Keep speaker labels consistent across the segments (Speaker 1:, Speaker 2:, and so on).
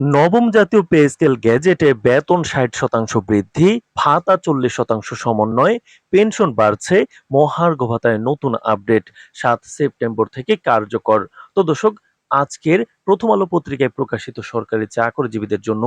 Speaker 1: নবম জাতীয় pay scale গ্যাজেটে বেতন ষাট শতাংশ বৃদ্ধি, ভাতা চল্লিশ শতাংশ সমন্বয় পেনশন বাড়ছে, মহার্ঘ ভাতায় নতুন আপডেট সাত সেপ্টেম্বর থেকে কার্যকর। তো দর্শক, আজকের প্রথম আলো পত্রিকায় প্রকাশিত সরকারি চাকরিজীবীদের জন্য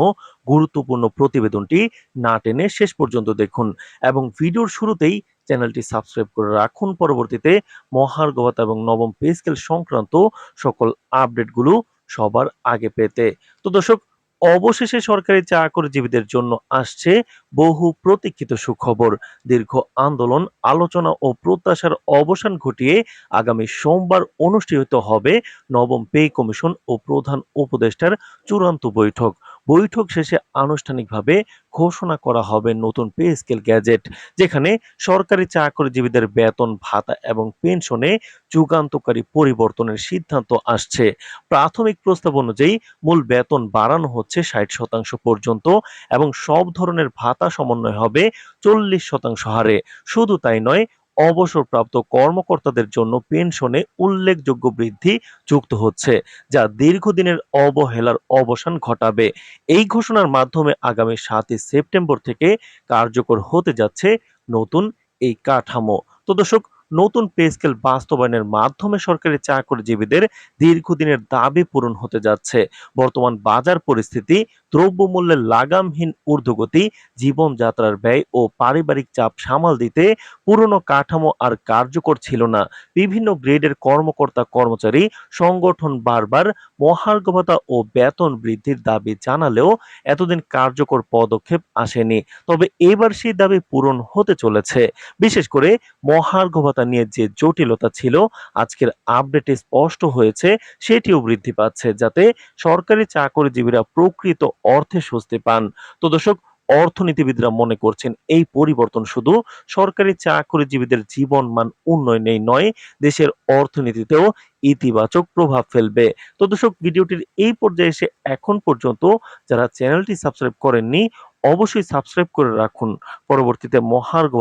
Speaker 1: গুরুত্বপূর্ণ প্রতিবেদনটি না টেনে শেষ পর্যন্ত দেখুন এবং ভিডিওর শুরুতেই চ্যানেলটি সাবস্ক্রাইব করে রাখুন। পরবর্তীতে মহার্ঘ ভাতা এবং নবম পে স্কেল সংক্রান্ত সকল আপডেটগুলো সবার আগে পেতে। তো দর্শক, অবশেষে সরকারি চাকরিজীবীদের জন্য আসছে বহু প্রতীক্ষিত সুখবর। দীর্ঘ আন্দোলন, আলোচনা ও প্রত্যাশার অবসান ঘটিয়ে আগামী সোমবার অনুষ্ঠিত হবে নবম পে কমিশন ও প্রধান উপদেষ্টার চূড়ান্ত বৈঠক। বৈঠক শেষে আনুষ্ঠানিকভাবে ঘোষণা করা হবে নতুন পে স্কেল গ্যাজেট, যেখানে সরকারি চাকরিজীবীদের বেতন, ভাতা এবং পেনশনে যুগান্তকারী পরিবর্তনের সিদ্ধান্ত আসছে। প্রাথমিক প্রস্তাব অনুযায়ী মূল বেতন বাড়ানো হচ্ছে ষাট শতাংশ পর্যন্ত এবং সব ধরনের ভাতা সমন্বয় হবে চল্লিশ শতাংশ হারে। শুধু তাই নয় অবসরপ্রাপ্ত কর্মকর্তাদের জন্য পেনশনে উল্লেখযোগ্য বৃদ্ধি যুক্ত হচ্ছে, যা দীর্ঘদিনের অবহেলার অবসান ঘটাবে। এই ঘোষণার মাধ্যমে আগামী সাতই সেপ্টেম্বর থেকে কার্যকর হতে যাচ্ছে নতুন এই কাঠামো। তো দর্শক নতুন পে স্কেল বাস্তবায়নের মাধ্যমে সরকারি চাকরিজীবীদের দীর্ঘদিনের দাবি পূরণ হতে যাচ্ছে। বর্তমান বাজার পরিস্থিতি, দ্রব্যমূল্যের লাগামহীন ঊর্ধ্বগতি, জীবনযাত্রার ব্যয় ও পারিবারিক চাপ সামাল দিতে পুরনো কাঠামো আর কার্যকর ছিল না। বিভিন্ন গ্রেডের কর্মকর্তা কর্মচারী সংগঠন বারবার মহার্ঘ ভাতা ও বেতন বৃদ্ধির দাবি জানালেও এতদিন কার্যকর পদক্ষেপ আসেনি। তবে এবার সেই দাবি পূরণ হতে চলেছে। বিশেষ করে মহার্ঘ ভাতা নিয়ে যে জটিলতা ছিল, আজকের আপডেটে স্পষ্ট হয়েছে, সেটিও বৃদ্ধি পাচ্ছে যাতে সরকারি চাকরিজীবীরা প্রকৃত অর্থে স্বস্তি পান। তো দর্শক, অর্থনীতিবিদরা মনে করছেন এই পরিবর্তন শুধু সরকারি চাকরিজীবীদের জীবন মান উন্নয়নেই নয়, দেশের অর্থনীতিতেও ইতিবাচক প্রভাব ফেলবে। তো দর্শক, ভিডিওটির এই পর্যায়ে এসে এখন পর্যন্ত যারা চ্যানেলটি সাবস্ক্রাইব করেননি অবশ্যই সাবস্ক্রাইব করে রাখুন। পরবর্তীতে মহার্ঘ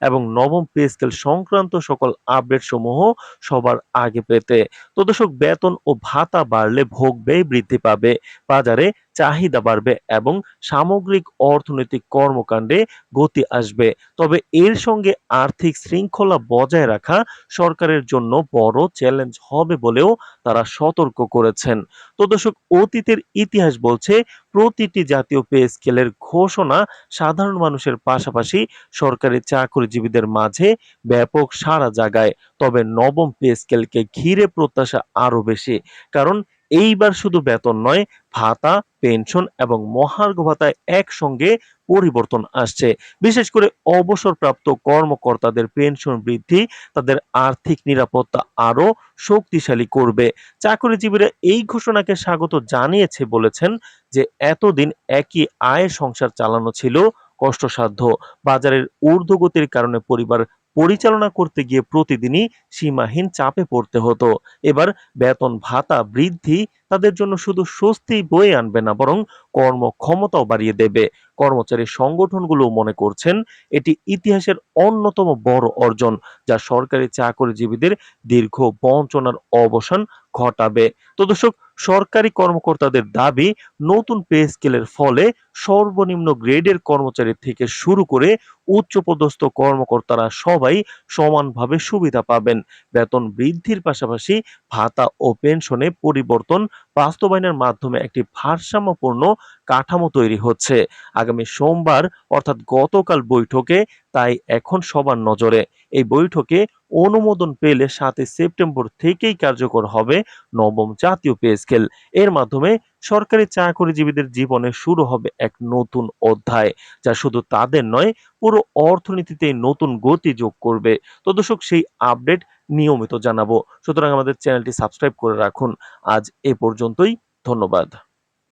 Speaker 1: এবং নবম পে স্কেল সংক্রান্ত সকল আপডেট সমূহ সবার আগে পেতে। তো দর্শক, বেতন ও ভাতা বাড়লে ভোগ ব্যয় বৃদ্ধি পাবে। বাজারে চাহিদা বাড়বে এবং সামগ্রিক অর্থনৈতিক কর্মকাণ্ডে গতি আসবে। তবে এর সঙ্গে আর্থিক শৃঙ্খলা বজায় রাখা সরকারের জন্য বড় চ্যালেঞ্জ হবে বলেও তারা সতর্ক করেছেন। তো দর্শক, অতীতের ইতিহাস বলছে, প্রতিটি জাতীয় পে স্কেলের ঘোষণা সাধারণ মানুষের পাশাপাশি সরকারি চাকরিজীবীদের মাঝে ব্যাপক সাড়া জাগায়। তবে নবম পে স্কেলকে ঘিরে প্রত্যাশা আরও বেশি, কারণ এইবার শুধু বেতন নয়, ভাতা, পেনশন এবং মহার্ঘ ভাতায় একসঙ্গে পরিবর্তন আসছে। বিশেষ করে অবসরপ্রাপ্ত কর্মকর্তাদের পেনশন বৃদ্ধি তাদের আর্থিক নিরাপত্তা আরও শক্তিশালী করবে। চাকরিজীবীরা এই ঘোষণাকে স্বাগত জানিয়েছে বলেছেন যে এতদিন একই আয় সংসার চালানো ছিল কষ্টসাধ্য। বাজারের ঊর্ধ্বগতির কারণে পরিবার পরিচালনা করতে গিয়ে প্রতিদিনই সীমাহীন চাপে পড়তে হতো। এবার বেতন ভাতা বৃদ্ধি তাদের জন্য শুধু স্বস্তি বয়ে আনবে না, বরং কর্মক্ষমতাও বাড়িয়ে দেবে। কর্মচারী সংগঠনগুলো মনে করছেন, এটি ইতিহাসের অন্যতম বড় অর্জন, যা সরকারি চাকরিজীবীদের দীর্ঘ বঞ্চনার অবসান ঘটাবে। তো দর্শক, সরকারি কর্মকর্তাদের দাবি, নতুন পে স্কেলের ফলে সর্বনিম্ন গ্রেডের কর্মচারী থেকে শুরু করে উচ্চপদস্থ কর্মকর্তারা সবাই সমানভাবে সুবিধা পাবেন। বেতন বৃদ্ধির পাশাপাশি ভাতা ও পেনশনে পরিবর্তন বাস্তবায়নের মাধ্যমে একটি ভারসাম্যপূর্ণ কাঠামো তৈরি হচ্ছে। আগামী সোমবার অর্থাৎ গতকাল বৈঠকে তাই এখন সবার নজরে এই বৈঠকে অনুমোদন পেলে সাতই সেপ্টেম্বর থেকেই কার্যকর হবে নবম জাতীয় পে স্কেল। এর মাধ্যমে সরকারি চাকরিজীবীদের জীবনে শুরু হবে এক নতুন অধ্যায়, যা শুধু তাদের নয়, পুরো অর্থনীতিতে নতুন গতি যোগ করবে। তো দর্শক, সেই আপডেট নিয়মিত জানাব। সুতরাং আমাদের চ্যানেলটি সাবস্ক্রাইব করে রাখুন। আজ এ পর্যন্তই, ধন্যবাদ।